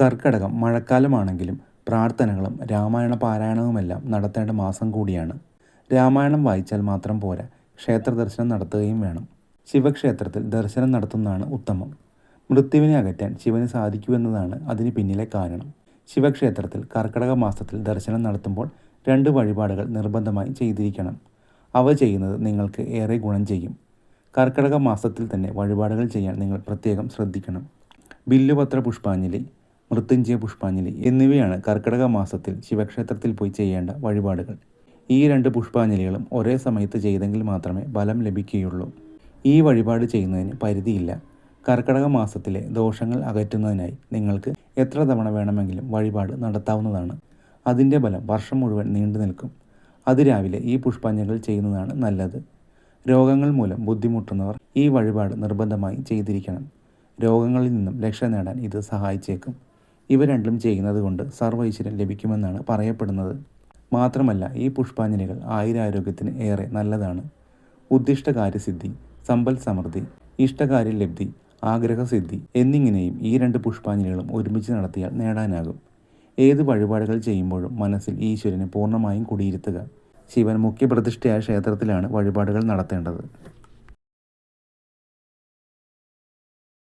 കർക്കടകം മഴക്കാലമാണെങ്കിലും പ്രാർത്ഥനകളും രാമായണ പാരായണവുമെല്ലാം നടത്തേണ്ട മാസം കൂടിയാണ്. രാമായണം വായിച്ചാൽ മാത്രം പോരാ ക്ഷേത്ര ദർശനം നടത്തുകയും വേണം. ശിവക്ഷേത്രത്തിൽ ദർശനം നടത്തുന്നതാണ് ഉത്തമം. മൃത്യുവിനെ അകറ്റാൻ ശിവന് സാധിക്കുമെന്നതാണ് അതിന് പിന്നിലെ കാരണം. ശിവക്ഷേത്രത്തിൽ കർക്കടക മാസത്തിൽ ദർശനം നടത്തുമ്പോൾ രണ്ട് വഴിപാടുകൾ നിർബന്ധമായി ചെയ്തിരിക്കണം. അവ ചെയ്യുന്നത് നിങ്ങൾക്ക് ഏറെ ഗുണം ചെയ്യും. കർക്കടക മാസത്തിൽ തന്നെ വഴിപാടുകൾ ചെയ്യാൻ നിങ്ങൾ പ്രത്യേകം ശ്രദ്ധിക്കണം. ബില്ലുപത്ര പുഷ്പാഞ്ജലി മൃത്യുഞ്ജയ പുഷ്പാഞ്ജലി എന്നിവയാണ് കർക്കിടക മാസത്തിൽ ശിവക്ഷേത്രത്തിൽ പോയി ചെയ്യേണ്ട വഴിപാടുകൾ. ഈ രണ്ട് പുഷ്പാഞ്ജലികളും ഒരേ സമയത്ത് ചെയ്തെങ്കിൽ മാത്രമേ ഫലം ലഭിക്കുകയുള്ളൂ. ഈ വഴിപാട് ചെയ്യുന്നതിന് പരിധിയില്ല. കർക്കിടക മാസത്തിലെ ദോഷങ്ങൾ അകറ്റുന്നതിനായി നിങ്ങൾക്ക് എത്ര തവണ വേണമെങ്കിലും വഴിപാട് നടത്താവുന്നതാണ്. അതിന്റെ ഫലം വർഷം മുഴുവൻ നീണ്ടു നിൽക്കും. അതിരാവിലെ ഈ പുഷ്പാഞ്ജലികൾ ചെയ്യുന്നതാണ് നല്ലത്. രോഗങ്ങൾ മൂലം ബുദ്ധിമുട്ടുന്നവർ ഈ വഴിപാട് നിർബന്ധമായി ചെയ്തിരിക്കണം. രോഗങ്ങളിൽ നിന്നും രക്ഷ നേടാൻ ഇത് സഹായിച്ചേക്കും. ഇവ രണ്ടും ചെയ്യുന്നത് കൊണ്ട് സർവൈശ്വര്യം ലഭിക്കുമെന്നാണ് പറയപ്പെടുന്നത്. മാത്രമല്ല ഈ പുഷ്പാഞ്ജലികൾ ആയുരാരോഗ്യത്തിന് ഏറെ നല്ലതാണ്. ഉദ്ദിഷ്ട കാര്യസിദ്ധി സമ്പൽ സമൃദ്ധി ഇഷ്ടകാര്യ ലബ്ധി ആഗ്രഹസിദ്ധി എന്നിങ്ങനെയും ഈ രണ്ട് പുഷ്പാഞ്ജലികളും ഒരുമിച്ച് നടത്തിയാൽ നേടാനാകും. ഏത് വഴിപാടുകൾ ചെയ്യുമ്പോഴും മനസ്സിൽ ഈശ്വരനെ പൂർണമായും കുടിയിരുത്തുക. ശിവൻ മുഖ്യപ്രതിഷ്ഠയായ ക്ഷേത്രത്തിലാണ് വഴിപാടുകൾ നടത്തേണ്ടത്.